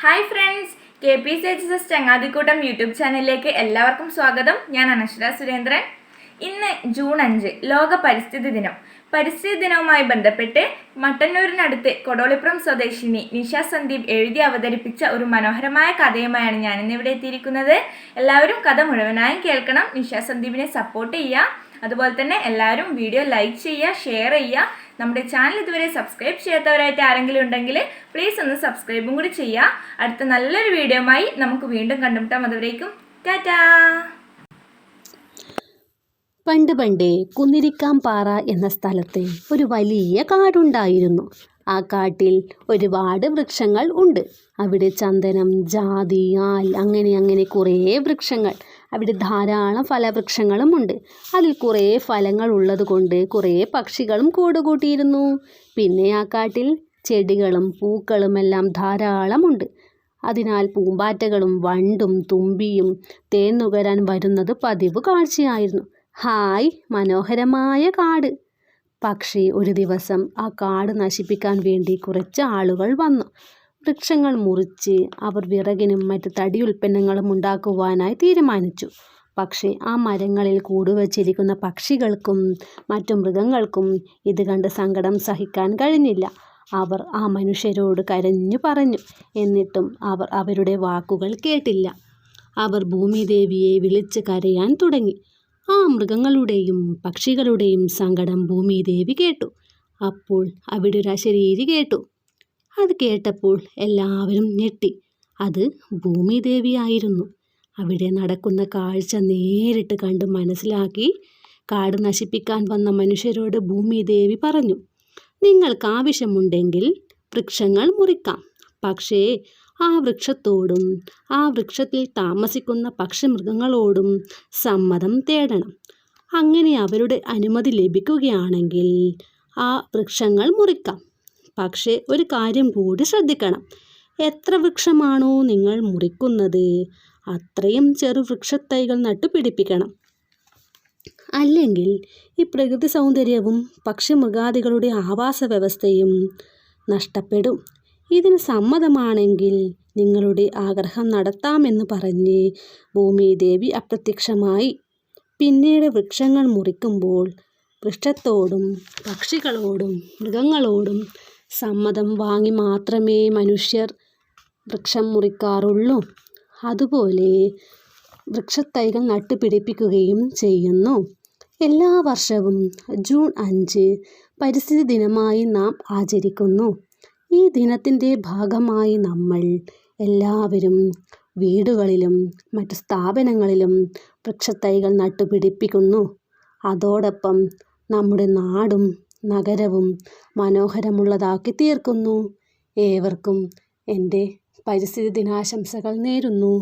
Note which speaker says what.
Speaker 1: Hi friends K P C H S ചങ്ങാതിക്കൂട്ടം YouTube ചാനലിലേക്ക് എല്ലാവർക്കും സ്വാഗതം. ഞാൻ അനശ്വര സുരേന്ദ്രൻ. ഇന്ന് ജൂൺ അഞ്ച് ലോക പരിസ്ഥിതി ദിനം. പരിസ്ഥിതി ദിനവുമായി ബന്ധപ്പെട്ട് മട്ടന്നൂരിനടുത്ത് കൊടോളിപ്പുറം സ്വദേശിനി നിഷ സന്ദീപ് എഴുതി അവതരിപ്പിച്ച ഒരു മനോഹരമായ കഥയുമായാണ് ഇന്ന് ഇവിടെ എത്തിയിരിക്കുന്നത്. എല്ലാവരും കഥ മുഴുവനായും കേൾക്കണം. നിഷ സന്ദീപിനെ സപ്പോർട്ട് ചെയ്യുക. അതുപോലെ തന്നെ എല്ലാവരും വീഡിയോ ലൈക്ക് ചെയ്യുക ഷെയർ ചെയ്യുക. നമ്മുടെ ചാനൽ ഇതുവരെ സബ്സ്ക്രൈബ് ചെയ്യാത്തവരായിട്ട് ആരെങ്കിലും ഉണ്ടെങ്കിൽ പ്ലീസ് ഒന്ന് സബ്സ്ക്രൈബും കൂടി ചെയ്യുക. അടുത്ത നല്ലൊരു വീഡിയോയുമായി നമുക്ക് വീണ്ടും കണ്ടുമുട്ടാം. അതുവരേക്കും ടാറ്റാ.
Speaker 2: പണ്ട് പണ്ടേ കുന്നിരിക്കാംപാറ എന്ന സ്ഥലത്ത് ഒരു വലിയ കാടുണ്ടായിരുന്നു. ആ കാട്ടിൽ ഒരുപാട് വൃക്ഷങ്ങൾ ഉണ്ട്. അവിടെ ചന്ദനം ജാതി ആൽ അങ്ങനെ അങ്ങനെ കുറേ വൃക്ഷങ്ങൾ. അവിടെ ധാരാളം ഫലവൃക്ഷങ്ങളും ഉണ്ട്. അതിൽ കുറേ ഫലങ്ങൾ ഉള്ളത് കൊണ്ട് കുറേ പക്ഷികളും കൂടുകൂട്ടിയിരുന്നു. പിന്നെ ആ കാട്ടിൽ ചെടികളും പൂക്കളും എല്ലാം ധാരാളമുണ്ട് അതിനാൽ പൂമ്പാറ്റകളും വണ്ടും തുമ്പിയും തേൻ നുകരാൻ വരുന്നത് പതിവ് കാഴ്ചയായിരുന്നു. ഹായ് മനോഹരമായ കാട്. പക്ഷേ ഒരു ദിവസം ആ കാട് നശിപ്പിക്കാൻ വേണ്ടി കുറച്ച് ആളുകൾ വന്നു. വൃക്ഷങ്ങൾ മുറിച്ച് അവർ വിറകിനും മറ്റ് തടി ഉൽപ്പന്നങ്ങളും ഉണ്ടാക്കുവാനായി തീരുമാനിച്ചു. പക്ഷേ ആ മരങ്ങളിൽ കൂടുവച്ചിരിക്കുന്ന പക്ഷികൾക്കും മറ്റു മൃഗങ്ങൾക്കും ഇത് കണ്ട് സങ്കടം സഹിക്കാൻ കഴിഞ്ഞില്ല. അവർ ആ മനുഷ്യരോട് കരഞ്ഞു പറഞ്ഞു. എന്നിട്ടും അവർ അവരുടെ വാക്കുകൾ കേട്ടില്ല. അവർ ഭൂമിദേവിയെ വിളിച്ച് കരയാൻ തുടങ്ങി. ആ മൃഗങ്ങളുടെയും പക്ഷികളുടെയും സങ്കടം ഭൂമിദേവി കേട്ടു. അപ്പോൾ അവിടെ ഒരു അശരീരി കേട്ടു. അത് കേട്ടപ്പോൾ എല്ലാവരും ഞെട്ടി. അത് ഭൂമിദേവിയായിരുന്നു. അവിടെ നടക്കുന്ന കാഴ്ച നേരിട്ട് കണ്ട് മനസ്സിലാക്കി കാട് നശിപ്പിക്കാൻ വന്ന മനുഷ്യരോട് ഭൂമിദേവി പറഞ്ഞു നിങ്ങൾക്ക് ആവശ്യമുണ്ടെങ്കിൽ വൃക്ഷങ്ങൾ മുറിക്കാം. പക്ഷേ ആ വൃക്ഷത്തോടും ആ വൃക്ഷത്തിൽ താമസിക്കുന്ന പക്ഷിമൃഗങ്ങളോടും സമ്മതം തേടണം. അങ്ങനെ അവരുടെ അനുമതി ലഭിക്കുകയാണെങ്കിൽ ആ വൃക്ഷങ്ങൾ മുറിക്കാം. പക്ഷേ ഒരു കാര്യം കൂടി ശ്രദ്ധിക്കണം. എത്ര വൃക്ഷമാണോ നിങ്ങൾ മുറിക്കുന്നത് അത്രയും ചെറു വൃക്ഷത്തൈകൾ നട്ടുപിടിപ്പിക്കണം. അല്ലെങ്കിൽ ഈ പ്രകൃതി സൗന്ദര്യവും പക്ഷിമൃഗാദികളുടെ ആവാസ വ്യവസ്ഥയും നഷ്ടപ്പെടും. ഇതിന് സമ്മതമാണെങ്കിൽ നിങ്ങളുടെ ആഗ്രഹം നടത്താമെന്ന് പറഞ്ഞ് ഭൂമിദേവി അപ്രത്യക്ഷമായി. പിന്നീട് വൃക്ഷങ്ങൾ മുറിക്കുമ്പോൾ വൃക്ഷത്തോടും പക്ഷികളോടും മൃഗങ്ങളോടും സമ്മതം വാങ്ങി മാത്രമേ മനുഷ്യർ വൃക്ഷം മുറിക്കാറുള്ളൂ. അതുപോലെ വൃക്ഷത്തൈകൾ നട്ടുപിടിപ്പിക്കുകയും ചെയ്യുന്നു. എല്ലാ വർഷവും ജൂൺ അഞ്ച് പരിസ്ഥിതി ദിനമായി നാം ആചരിക്കുന്നു. ഈ ദിനത്തിന്റെ ഭാഗമായി നമ്മൾ എല്ലാവരും വീടുകളിലും മറ്റ് സ്ഥാപനങ്ങളിലും വൃക്ഷത്തൈകൾ നട്ടുപിടിപ്പിക്കുന്നു. അതോടൊപ്പം നമ്മുടെ നാടും നഗരവും മനോഹരമുള്ളതാക്കി തീർക്കുന്നു ഏവർക്കും എന്റെ പരിസ്ഥിതി ദിനാശംസകൾ നേരുന്നു.